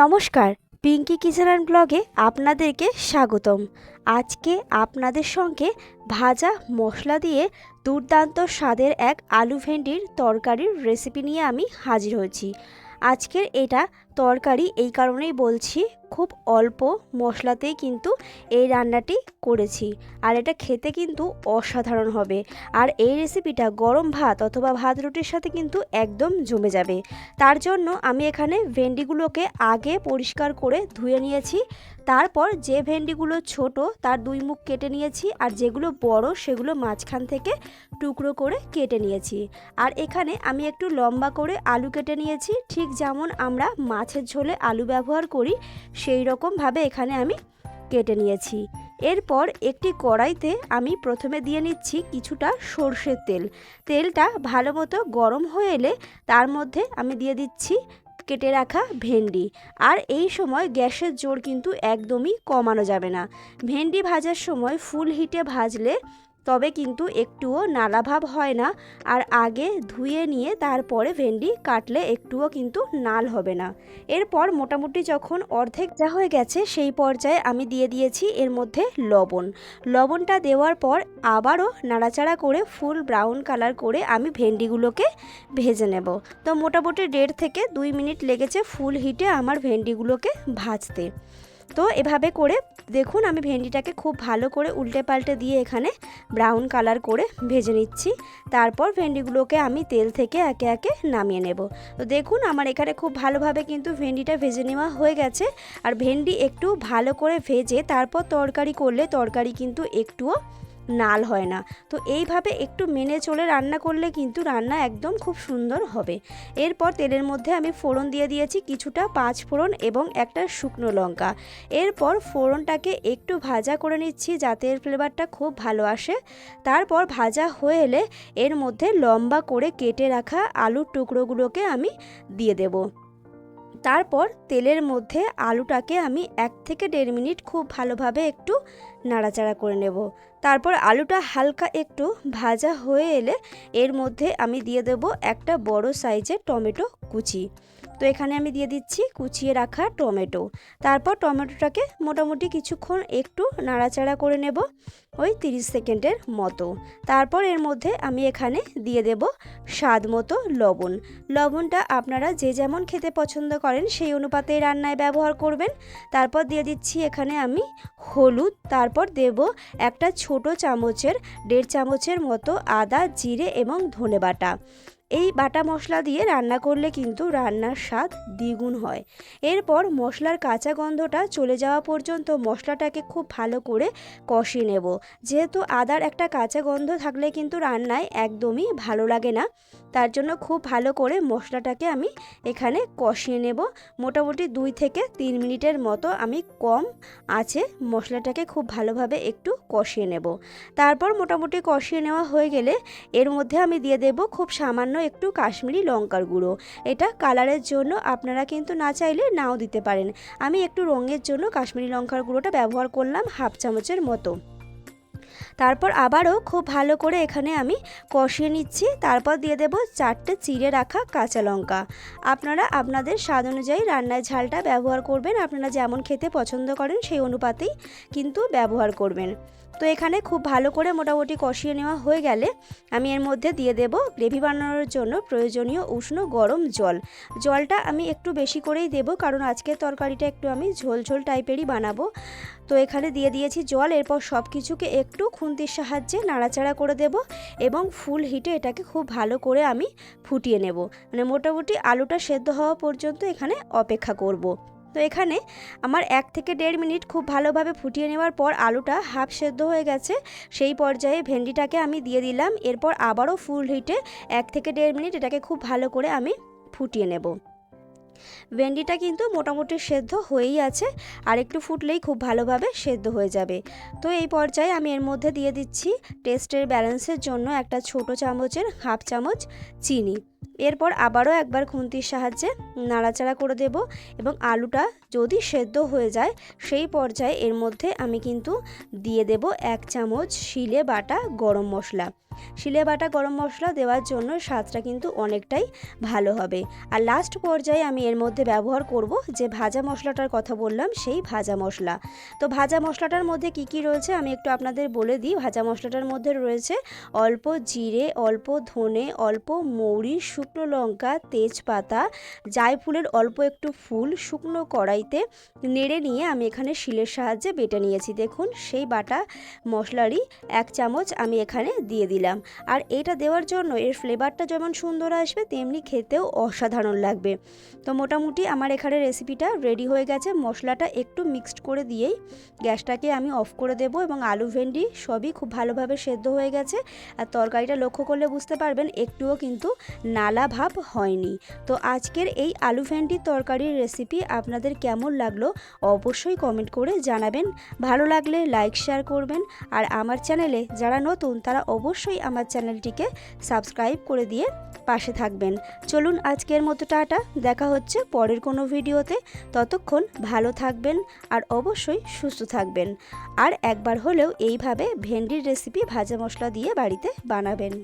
নমস্কার, পিঙ্কি কিচেন ব্লগে আপনাদেরকে স্বাগতম। আজকে আপনাদের সঙ্গে ভাজা মশলা দিয়ে দুর্দান্ত স্বাদের এক আলু ভেন্ডির তরকারির রেসিপি নিয়ে আমি হাজির হয়েছি। আজকের এটা তরকারি এই কারণেই বলছি, খুব অল্প মশলাতেই কিন্তু এই রান্নাটি করেছি। আর এটা খেতে কিন্তু অসাধারণ হবে। আর এই রেসিপিটা গরম ভাত অথবা ভাত রুটির সাথে কিন্তু একদম জমে যাবে। তার জন্য আমি এখানে ভেন্ডিগুলোকে আগে পরিষ্কার করে ধুয়ে নিয়েছি। তারপর যে ভেন্ডিগুলো ছোট, তার দুই মুখ কেটে নিয়েছি আর যেগুলো বড়, সেগুলো মাঝখান থেকে টুকরো করে কেটে নিয়েছি। আর এখানে আমি একটু লম্বা করে আলু কেটে নিয়েছি, ঠিক যেমন আমরা মাছের ঝোলে আলু ব্যবহার করি, সেই রকমভাবে এখানে আমি কেটে নিয়েছি। এরপর একটি কড়াইতে আমি প্রথমে দিয়ে নিচ্ছি কিছুটা সর্ষের তেল। তেলটা ভালো মতো গরম হয়ে এলে তার মধ্যে আমি দিয়ে দিচ্ছি কেটে রাখা ভেন্ডি। আর এই সময় গ্যাসের জোর কিন্তু একদমই কমানো যাবে না। ভেন্ডি ভাজার সময় ফুল হিটে ভাজলে তবে কিন্তু একটুও নালাভাব হয় না আর আগে ধুয়ে নিয়ে তারপরে ভেন্ডি কাটলে একটুও কিন্তু নাল হবে না। এরপর মোটামুটি যখন অর্ধেক যা হয়ে গেছে সেই পর্যায়ে আমি দিয়ে দিয়েছি এর মধ্যে লবণ। লবণটা দেওয়ার পর আবারও নাড়াচাড়া করে ফুল ব্রাউন কালার করে আমি ভেন্ডিগুলোকে ভেজে নেব। তো মোটামুটি দেড় থেকে দুই মিনিট লেগেছে ফুল হিটে আমার ভেন্ডিগুলোকে ভাজতে। তো এভাবে করে দেখুন, আমি ভেন্ডিটাকে খুব ভালো করে উল্টে পাল্টে দিয়ে এখানে ব্রাউন কালার করে ভেজে নিচ্ছি। তারপর ভেন্ডিগুলোকে আমি তেল থেকে একে একে নামিয়ে নেব। তো দেখুন, আমার এখানে খুব ভালোভাবে কিন্তু ভেন্ডিটা ভেজে নেওয়া হয়ে গেছে। আর ভেন্ডি একটু ভালো করে ভেজে তারপর তরকারি করলে তরকারি কিন্তু একটুও নাল হয় না। তো এইভাবে একটু মেনে চলে রান্না করলে কিন্তু রান্না একদম খুব সুন্দর হবে। এরপর তেলের মধ্যে আমি ফোড়ন দিয়ে দিয়েছি কিছুটা পাঁচ ফোড়ন এবং একটা শুকনো লঙ্কা। এরপর ফোড়নটাকে একটু ভাজা করে নিচ্ছি যাতে এর ফ্লেভারটা খুব ভালো আসে। তারপর ভাজা হয়ে এলে এর মধ্যে লম্বা করে কেটে রাখা আলুর টুকরোগুলোকে আমি দিয়ে দেবো। তারপর তেলের মধ্যে আলুটাকে আমি এক থেকে দেড় মিনিট খুব ভালোভাবে একটু নাড়াচাড়া করে নেব। তারপর আলুটা হালকা একটু ভাজা হয়ে এলে এর মধ্যে আমি দিয়ে দেব একটা বড় সাইজের টমেটো কুচি। তো এখানে আমি দিয়ে দিচ্ছি কুচিয়ে রাখা টমেটো। তারপর টমেটোটাকে মোটামুটি কিছুক্ষণ একটু নাড়াচাড়া করে নেব ওই 30 সেকেন্ডের মতো। তারপর এর মধ্যে আমি এখানে দিয়ে দেব স্বাদ মতো লবণ। লবণটা আপনারা যে যেমন খেতে পছন্দ করেন সেই অনুপাতে রান্নায় ব্যবহার করবেন। তারপর দিয়ে দিচ্ছি এখানে আমি হলুদ। তারপর দেব একটা ছোট চামচের, দেড় চামচের মতো আদা, জিরে এবং ধনে বাটা। এই বাটা মশলা দিয়ে রান্না করলে কিন্তু রান্নার স্বাদ দ্বিগুণ হয়। এরপর মশলার কাঁচা গন্ধটা চলে যাওয়া পর্যন্ত মশলাটাকে খুব ভালো করে কষিয়ে নেব। যেহেতু আদার একটা কাঁচা গন্ধ থাকলে কিন্তু রান্নায় একদমই ভালো লাগে না, তার জন্য খুব ভালো করে মশলাটাকে আমি এখানে কষিয়ে নেব। মোটামুটি দুই থেকে তিন মিনিটের মতো আমি কম আছে মশলাটাকে খুব ভালোভাবে একটু কষিয়ে নেব। তারপর মোটামুটি কষিয়ে নেওয়া হয়ে গেলে এর মধ্যে আমি দিয়ে দেব খুব সামান্য একটু কাশ্মীরি লঙ্কার গুঁড়ো। এটা কালারের জন্য আপনারা কিন্তু না চাইলে নাও দিতে পারেন। আমি একটু রঙের জন্য কাশ্মীরি লঙ্কার গুঁড়োটা ব্যবহার করলাম হাফ চামচের মতো। তারপর আবারও খুব ভালো করে এখানে আমি কষিয়ে নিচ্ছি। তারপর দিয়ে দেব চারটে চিড়ে রাখা কাঁচা লঙ্কা। আপনারা আপনাদের স্বাদ অনুযায়ী রান্নায় ঝালটা ব্যবহার করবেন। আপনারা যেমন খেতে পছন্দ করেন সেই অনুপাতেই কিন্তু ব্যবহার করবেন। তো এখানে খুব ভালো করে মোটামুটি কষিয়ে নেওয়া হয়ে গেলে আমি এর মধ্যে দিয়ে দেব গ্রেভি বানানোর জন্য প্রয়োজনীয় উষ্ণ গরম জল। জলটা আমি একটু বেশি করেই দেব কারণ আজকের তরকারিটা একটু আমি ঝোল ঝোল টাইপেরই বানাবো। তো এখানে দিয়ে দিয়েছি জল, এরপর সব কিছুকে একটু খুন্তির সাহায্যে নাড়াচাড়া করে দেব এবং ফুল হিটে এটাকে খুব ভালো করে আমি ফুটিয়ে নেব। মানে মোটামুটি আলুটা সেদ্ধ হওয়া পর্যন্ত এখানে অপেক্ষা করব। তো এখানে আমার এক থেকে দেড় মিনিট খুব ভালোভাবে ফুটিয়ে নেওয়ার পর আলুটা হাফ সেদ্ধ হয়ে গেছে, সেই পর্যায়ে ভেন্ডিটাকে আমি দিয়ে দিলাম। এরপর আবারও ফুল হিটে এক থেকে দেড় মিনিট এটাকে খুব ভালো করে আমি ফুটিয়ে নেব। ভেন্ডিটা কিন্তু মোটামুটি সেদ্ধ হয়েই আছে, আর একটু ফুটলেই খুব ভালোভাবে সেদ্ধ হয়ে যাবে। তো এই পর্যায়ে আমি এর মধ্যে দিয়ে দিচ্ছি টেস্টের ব্যালেন্সের জন্য একটা ছোট চামচের হাফ চামচ চিনি। এরপর আবারও একবার খুন্তির সাহায্যে নাড়াচাড়া করে দেব এবং আলুটা যদি সেদ্ধ হয়ে যায়, সেই পর্যায়ে এর মধ্যে আমি কিন্তু দিয়ে দেব এক চামচ শিলে বাটা গরম মশলা। শিলে বাটা গরম মশলা দেওয়ার জন্য স্বাদটা কিন্তু অনেকটাই ভালো হবে। আর লাস্ট পর্যায়ে আমি এর মধ্যে ব্যবহার করব যে ভাজা মশলাটার কথা বললাম, সেই ভাজা মশলা। তো ভাজা মশলাটার মধ্যে কি কি রয়েছে আমি একটু আপনাদের বলে দিই। ভাজা মশলাটার মধ্যে রয়েছে অল্প জিরে, অল্প ধনে, অল্প মৌরি, শুকনো লঙ্কা, তেজপাতা, জায়ফুলের অল্প একটু ফুল, শুকনো কড়াইতে নেড়ে নিয়ে আমি এখানে শিলের সাহায্যে বেটে নিয়েছি। দেখুন, সেই বাটা মশলারই এক চামচ আমি এখানে দিয়ে দিলাম। আর এটা দেওয়ার জন্য এর ফ্লেভারটা যেমন সুন্দর আসবে, তেমনি খেতেও অসাধারণ লাগবে। তো মোটামুটি আমার এখানে রেসিপিটা রেডি হয়ে গেছে। মশলাটা একটু মিক্সড করে দিয়েই গ্যাসটাকে আমি অফ করে দেবো এবং আলু, ভেন্ডি সবই খুব ভালোভাবে সেদ্ধ হয়ে গেছে। আর তরকারিটা লক্ষ্য করলে বুঝতে পারবেন, একটুও কিন্তু নালা ভাব হয়নি। তো আজকের এই আলু ভেন্ডির তরকারির রেসিপি আপনাদের কেমন লাগল অবশ্যই কমেন্ট করে জানাবেন। ভালো লাগলে লাইক শেয়ার করবেন। আর আমার চ্যানেলে যারা নতুন, তারা অবশ্যই আমার চ্যানেলটিকে সাবস্ক্রাইব করে দিয়ে পাশে থাকবেন। চলুন আজকের মতো টাটা, দেখা হচ্ছে পরের কোনো ভিডিওতে। ততক্ষণ ভালো থাকবেন আর অবশ্যই সুস্থ থাকবেন। আর একবার হলেও এইভাবে ভেন্ডির রেসিপি ভাজা মশলা দিয়ে বাড়িতে বানাবেন।